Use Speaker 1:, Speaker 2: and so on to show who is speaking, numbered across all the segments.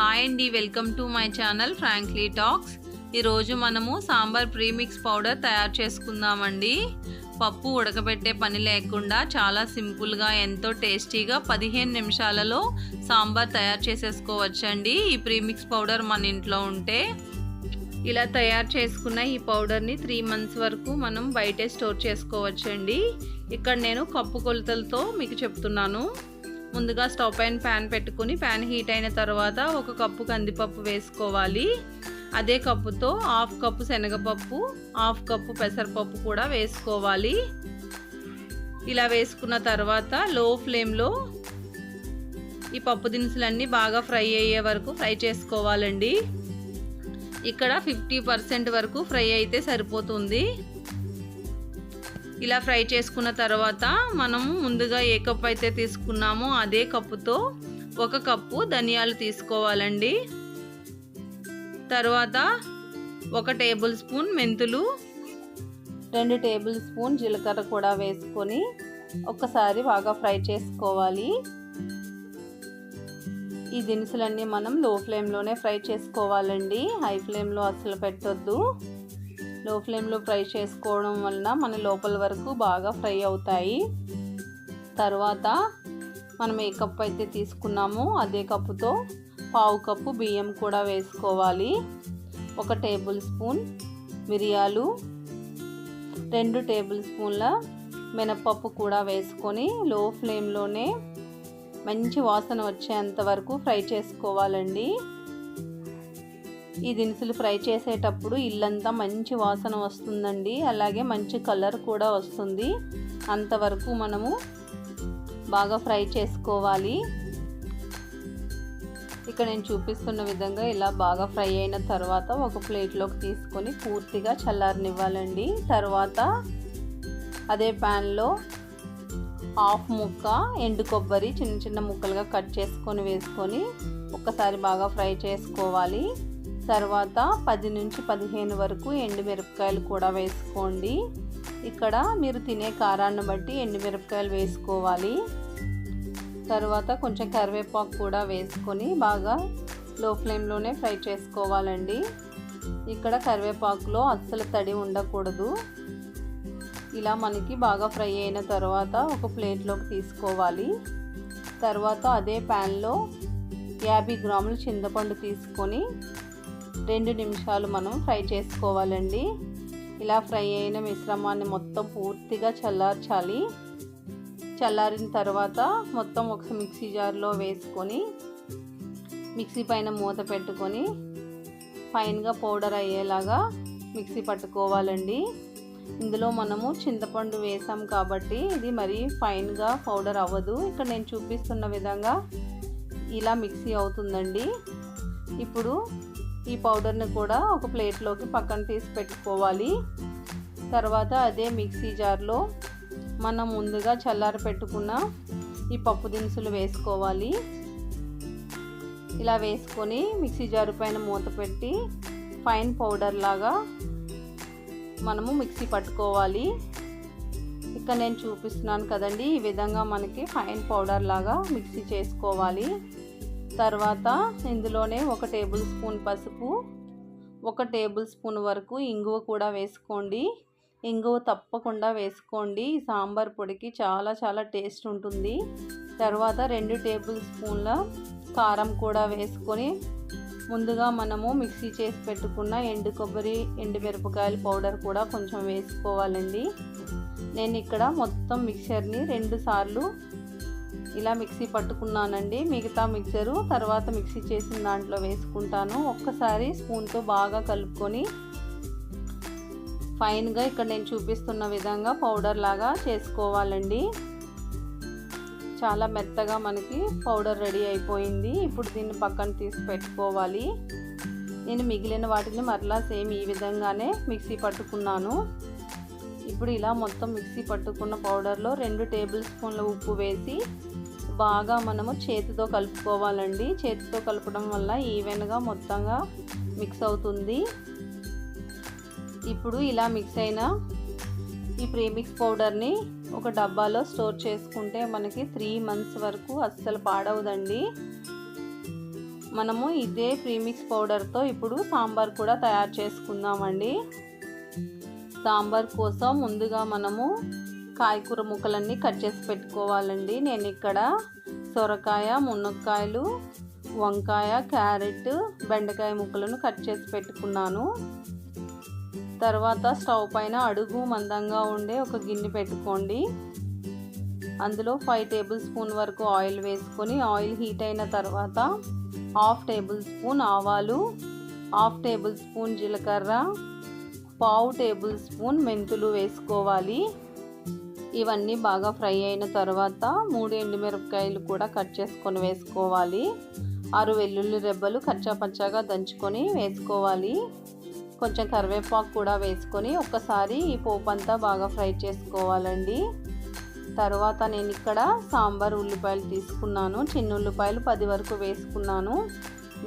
Speaker 1: Hi అండి welcome to my channel frankly talks ఈరోజు మనము సాంబార్ ప్రీమిక్స్ పౌడర్ తయారు చేసుకుందామండి. పప్పు ఉడకబెట్టే పని లేకుండా చాలా సింపుల్గా ఎంతో టేస్టీగా పదిహేను నిమిషాలలో సాంబార్ తయారు చేసేసుకోవచ్చండి. ఈ ప్రీమిక్స్ పౌడర్ మన ఇంట్లో ఉంటే ఇలా తయారు చేసుకున్న ఈ పౌడర్ని త్రీ మంత్స్ వరకు మనం బయటే స్టోర్ చేసుకోవచ్చండి. ఇక్కడ నేను కప్పు కొలతలతో మీకు చెప్తున్నాను. ముందుగా స్టవ్ పైన ప్యాన్ పెట్టుకుని ప్యాన్ హీట్ అయిన తర్వాత ఒక కప్పు కందిపప్పు వేసుకోవాలి. అదే కప్పుతో హాఫ్ కప్పు శనగపప్పు హాఫ్ కప్పు పెసరపప్పు కూడా వేసుకోవాలి. ఇలా వేసుకున్న తర్వాత లో ఫ్లేమ్లో ఈ పప్పు దినుసులన్నీ బాగా ఫ్రై అయ్యే వరకు ఫ్రై చేసుకోవాలండి. ఇక్కడ ఫిఫ్టీ పర్సెంట్ వరకు ఫ్రై అయితే సరిపోతుంది. ఇలా ఫ్రై చేసుకున్న తర్వాత మనం ముందుగా ఏ కప్పు అయితే తీసుకున్నామో అదే కప్పుతో ఒక కప్పు ధనియాలు తీసుకోవాలండి. తర్వాత ఒక టేబుల్ స్పూన్ మెంతులు రెండు టేబుల్ స్పూన్ జీలకర్ర కూడా వేసుకొని ఒక్కసారి బాగా ఫ్రై చేసుకోవాలి. ఈ దినుసులన్నీ మనం లో ఫ్లేమ్లోనే ఫ్రై చేసుకోవాలండి. హై ఫ్లేమ్లో అసలు పెట్టొద్దు. లో ఫ్లేమ్లో ఫ్రై చేసుకోవడం వలన మన లోపల వరకు బాగా ఫ్రై అవుతాయి. తర్వాత మనం ఏ కప్పు అయితే తీసుకున్నామో అదే కప్పుతో పావు కప్పు బియ్యం కూడా వేసుకోవాలి. ఒక టేబుల్ స్పూన్ మిరియాలు రెండు టేబుల్ స్పూన్ల మినపప్పు కూడా వేసుకొని లో ఫ్లేమ్లోనే మంచి వాసన వచ్చేంత వరకు ఫ్రై చేసుకోవాలండి. ఈ దినుసులు ఫ్రై చేసేటప్పుడు ఇల్లంతా మంచి వాసన వస్తుందండి. అలాగే మంచి కలర్ కూడా వస్తుంది. అంతవరకు మనము బాగా ఫ్రై చేసుకోవాలి. ఇక్కడ నేను చూపిస్తున్న విధంగా ఇలా బాగా ఫ్రై అయిన తర్వాత ఒక ప్లేట్లోకి తీసుకొని పూర్తిగా చల్లారనివ్వాలండి. తర్వాత అదే ప్యాన్లో హాఫ్ ముక్క ఎండు కొబ్బరి చిన్న చిన్న ముక్కలుగా కట్ చేసుకొని వేసుకొని ఒక్కసారి బాగా ఫ్రై చేసుకోవాలి. తర్వాత పది నుంచి పదిహేను వరకు ఎండుమిరపకాయలు కూడా వేసుకోండి. ఇక్కడ మీరు తినే కారాన్ని బట్టి ఎండుమిరపకాయలు వేసుకోవాలి. తర్వాత కొంచెం కరివేపాకు కూడా వేసుకొని బాగా లో ఫ్లేమ్లోనే ఫ్రై చేసుకోవాలండి. ఇక్కడ కరివేపాకులో అస్సలు తడి ఉండకూడదు. ఇలా మనకి బాగా ఫ్రై అయిన తర్వాత ఒక ప్లేట్లోకి తీసుకోవాలి. తర్వాత అదే ప్యాన్లో యాభై గ్రాములు చింతపండు తీసుకొని రెండు నిమిషాలు మనం ఫ్రై చేసుకోవాలండి. ఇలా ఫ్రై అయిన మిశ్రమాన్ని మొత్తం పూర్తిగా చల్లార్చాలి. చల్లారిన తర్వాత మొత్తం ఒక మిక్సీ జార్లో వేసుకొని మిక్సీ పైన మూత పెట్టుకొని ఫైన్గా పౌడర్ అయ్యేలాగా మిక్సీ పట్టుకోవాలండి. ఇందులో మనము చింతపండు వేసాం కాబట్టి ఇది మరీ ఫైన్గా పౌడర్ అవ్వదు. ఇక్కడ నేను చూపిస్తున్న విధంగా ఇలా మిక్సీ అవుతుందండి. ఇప్పుడు ఈ పౌడర్ని కూడా ఒక ప్లేట్లోకి పక్కన తీసి పెట్టుకోవాలి. తర్వాత అదే మిక్సీ జార్లో మనం ముందుగా చల్లారి పెట్టుకున్న ఈ పప్పు దినుసులు వేసుకోవాలి. ఇలా వేసుకొని మిక్సీ జారు పైన మూత పెట్టి ఫైన్ పౌడర్ లాగా మనము మిక్సీ పట్టుకోవాలి. ఇక్కడ నేను చూపిస్తున్నాను కదండి ఈ విధంగా మనకి ఫైన్ పౌడర్ లాగా మిక్సీ చేసుకోవాలి. తర్వాత ఇందులోనే ఒక టేబుల్ స్పూన్ పసుపు ఒక టేబుల్ స్పూన్ వరకు ఇంగువ కూడా వేసుకోండి. ఇంగువ తప్పకుండా వేసుకోండి. సాంబార్ పొడికి చాలా చాలా టేస్ట్ ఉంటుంది. తర్వాత రెండు టేబుల్ స్పూన్ల కారం కూడా వేసుకొని ముందుగా మనము మిక్సీ చేసి పెట్టుకున్న ఎండు కొబ్బరి ఎండుమిరపకాయల పౌడర్ కూడా కొంచెం వేసుకోవాలండి. నేను ఇక్కడ మొత్తం మిక్చర్ని రెండు సార్లు ఇలా మిక్సీ పట్టుకున్నానండి. మిగతా మిక్సరు తర్వాత మిక్సీ చేసిన దాంట్లో వేసుకుంటాను. ఒక్కసారి స్పూన్తో బాగా కలుపుకొని ఫైన్గా ఇక్కడ నేను చూపిస్తున్న విధంగా పౌడర్ లాగా చేసుకోవాలండి. చాలా మెత్తగా మనకి పౌడర్ రెడీ అయిపోయింది. ఇప్పుడు దీన్ని పక్కన తీసి పెట్టుకోవాలి. నేను మిగిలిన వాటిని మరలా సేమ్ ఈ విధంగానే మిక్సీ పట్టుకున్నాను. ఇప్పుడు ఇలా మొత్తం మిక్సీ పట్టుకున్న పౌడర్లో రెండు టేబుల్ స్పూన్ల ఉప్పు వేసి బాగా మనము చేతితో కలుపుకోవాలండి. చేతితో కలపడం వల్ల ఈవెన్గా మొత్తంగా మిక్స్ అవుతుంది. ఇప్పుడు ఇలా మిక్స్ అయిన ఈ ప్రీమిక్స్ పౌడర్ని ఒక డబ్బాలో స్టోర్ చేసుకుంటే మనకి త్రీ మంత్స్ వరకు అస్సలు పాడవదండి. మనము ఇదే ప్రీమిక్స్ పౌడర్తో ఇప్పుడు సాంబార్ కూడా తయారు చేసుకుందామండి. సాంబార్ కోసం ముందుగా మనము కాయకూర ముక్కలన్నీ కట్ చేసి పెట్టుకోవాలండి. నేను ఇక్కడ సొరకాయ మునక్కాయలు వంకాయ క్యారెట్ బెండకాయ ముక్కలను కట్ చేసి పెట్టుకున్నాను. తర్వాత స్టవ్ పైన అడుగు మందంగా ఉండే ఒక గిన్నె పెట్టుకోండి. అందులో ఫైవ్ టేబుల్ స్పూన్ వరకు ఆయిల్ వేసుకొని ఆయిల్ హీట్ అయిన తర్వాత హాఫ్ టేబుల్ స్పూన్ ఆవాలు హాఫ్ టేబుల్ స్పూన్ జీలకర్ర పావు టేబుల్ స్పూన్ మెంతులు వేసుకోవాలి. ఇవన్నీ బాగా ఫ్రై అయిన తర్వాత మూడు ఎండుమిరపకాయలు కూడా కట్ చేసుకొని వేసుకోవాలి. ఆరు వెల్లుల్లి రెబ్బలు కచ్చాపచ్చాగా దంచుకొని వేసుకోవాలి. కొంచెం కరివేపాకు కూడా వేసుకొని ఒక్కసారి ఈ పోపు అంతా బాగా ఫ్రై చేసుకోవాలండి. తర్వాత నేను ఇక్కడ సాంబార్ ఉల్లిపాయలు తీసుకున్నాను. చిన్న ఉల్లిపాయలు పది వరకు వేసుకున్నాను.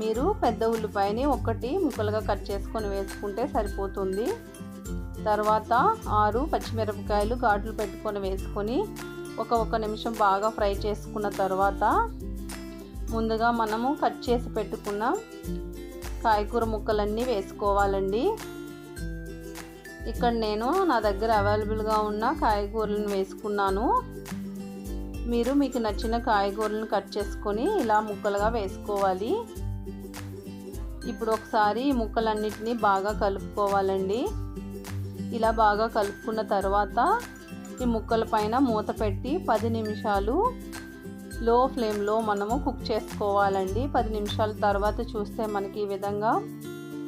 Speaker 1: మీరు పెద్ద ఉల్లిపాయని ఒకటి ముక్కలుగా కట్ చేసుకొని వేసుకుంటే సరిపోతుంది. తర్వాత ఆరు పచ్చిమిరపకాయలు ఘాట్లు పెట్టుకొని వేసుకొని ఒక ఒక నిమిషం బాగా ఫ్రై చేసుకున్న తర్వాత ముందుగా మనము కట్ చేసి పెట్టుకున్న కాయకూర ముక్కలన్నీ వేసుకోవాలండి. ఇక్కడ నేను నా దగ్గర అవైలబుల్గా ఉన్న కాయగూరలను వేసుకున్నాను. మీరు మీకు నచ్చిన కాయగూరలను కట్ చేసుకొని ఇలా ముక్కలుగా వేసుకోవాలి. ఇప్పుడు ఒకసారి ఈ ముక్కలన్నిటినీ బాగా కలుపుకోవాలండి. ఇలా బాగా కలుపుకున్న తర్వాత ఈ ముక్కల పైన మూత పెట్టి పది నిమిషాలు లో ఫ్లేమ్లో మనము కుక్ చేసుకోవాలండి. పది నిమిషాల తర్వాత చూస్తే మనకి ఈ విధంగా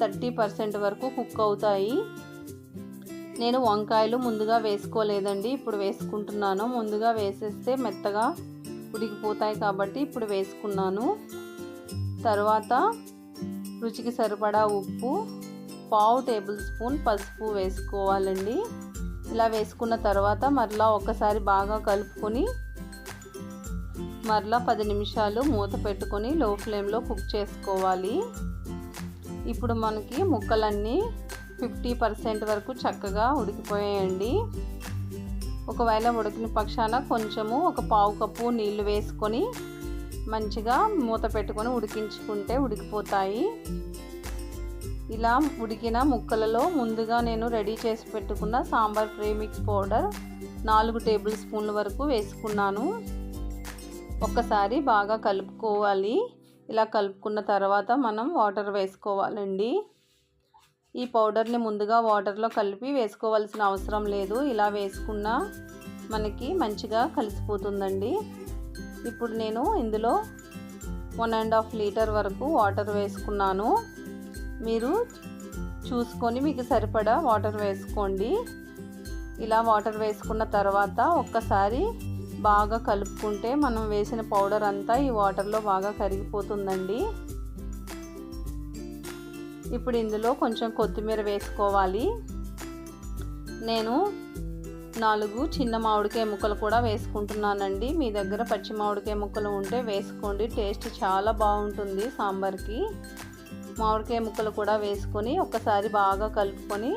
Speaker 1: థర్టీ పర్సెంట్ వరకు కుక్ అవుతాయి. నేను వంకాయలు ముందుగా వేసుకోలేదండి. ఇప్పుడు వేసుకుంటున్నాను. ముందుగా వేసేస్తే మెత్తగా ఉడికిపోతాయి కాబట్టి ఇప్పుడు వేసుకున్నాను. తర్వాత రుచికి సరిపడా ఉప్పు పావు టేబుల్ స్పూన్ పసుపు వేసుకోవాలండి. ఇలా వేసుకున్న తర్వాత మరలా ఒకసారి బాగా కలుపుకొని మరలా పది నిమిషాలు మూత పెట్టుకొని లో ఫ్లేమ్లో కుక్ చేసుకోవాలి. ఇప్పుడు మనకి ముక్కలన్నీ ఫిఫ్టీ పర్సెంట్ వరకు చక్కగా ఉడికిపోయాయండి. ఒకవేళ ఉడికిన పక్షాన కొంచెము ఒక పావు కప్పు నీళ్ళు వేసుకొని మంచిగా మూత పెట్టుకొని ఉడికించుకుంటే ఉడికిపోతాయి. ఇలా ఉడికిన ముక్కలలో ముందుగా నేను రెడీ చేసి పెట్టుకున్న సాంబార్ ప్రేమిక్స్ పౌడర్ నాలుగు టేబుల్ స్పూన్ల వరకు వేసుకున్నాను. ఒక్కసారి బాగా కలుపుకోవాలి. ఇలా కలుపుకున్న తర్వాత మనం వాటర్ వేసుకోవాలండి. ఈ పౌడర్ని ముందుగా వాటర్లో కలిపి వేసుకోవాల్సిన అవసరం లేదు. ఇలా వేసుకున్న మనకి మంచిగా కలిసిపోతుందండి. ఇప్పుడు నేను ఇందులో వన్ అండ్ హాఫ్ లీటర్ వరకు వాటర్ వేసుకున్నాను. మీరు చూసుకొని మీకు సరిపడా వాటర్ వేసుకోండి. ఇలా వాటర్ వేసుకున్న తర్వాత ఒక్కసారి బాగా కలుపుకుంటే మనం వేసిన పౌడర్ అంతా ఈ వాటర్లో బాగా కరిగిపోతుందండి. ఇప్పుడు ఇందులో కొంచెం కొత్తిమీర వేసుకోవాలి. నేను నాలుగు చిన్న మామిడికాయ ముక్కలు కూడా వేసుకుంటున్నానండి. మీ దగ్గర పచ్చి మామిడికాయ ముక్కలు ఉంటే వేసుకోండి. టేస్ట్ చాలా బాగుంటుంది సాంబార్కి. మామిడికాయ ముక్కలు కూడా వేసుకొని ఒక్కసారి బాగా కలుపుకొని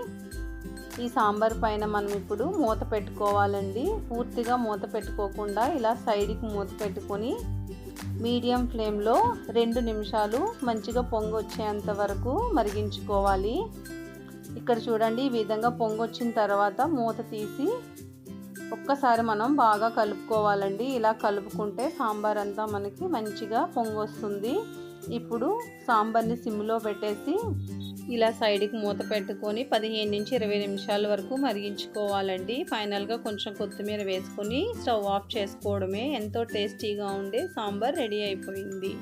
Speaker 1: ఈ సాంబార్ పైన మనం ఇప్పుడు మూత పెట్టుకోవాలండి. పూర్తిగా మూత పెట్టుకోకుండా ఇలా సైడ్కి మూత పెట్టుకొని మీడియం ఫ్లేమ్లో రెండు నిమిషాలు మంచిగా పొంగు వచ్చేంత వరకు మరిగించుకోవాలి. ఇక్కడ చూడండి ఈ విధంగా పొంగొచ్చిన తర్వాత మూత తీసి ఒక్కసారి మనం బాగా కలుపుకోవాలండి. ఇలా కలుపుకుంటే సాంబార్ అంతా మనకి మంచిగా పొంగొస్తుంది. ఇప్పుడు సాంబార్ని సిమ్లో పెట్టేసి ఇలా సైడ్కి మూత పెట్టుకొని పదిహేను నుంచి ఇరవై నిమిషాల వరకు మరిగించుకోవాలండి. ఫైనల్గా కొంచెం కొత్తిమీర వేసుకొని స్టవ్ ఆఫ్ చేసుకోవడమే. ఎంతో టేస్టీగా ఉండే సాంబార్ రెడీ అయిపోయింది.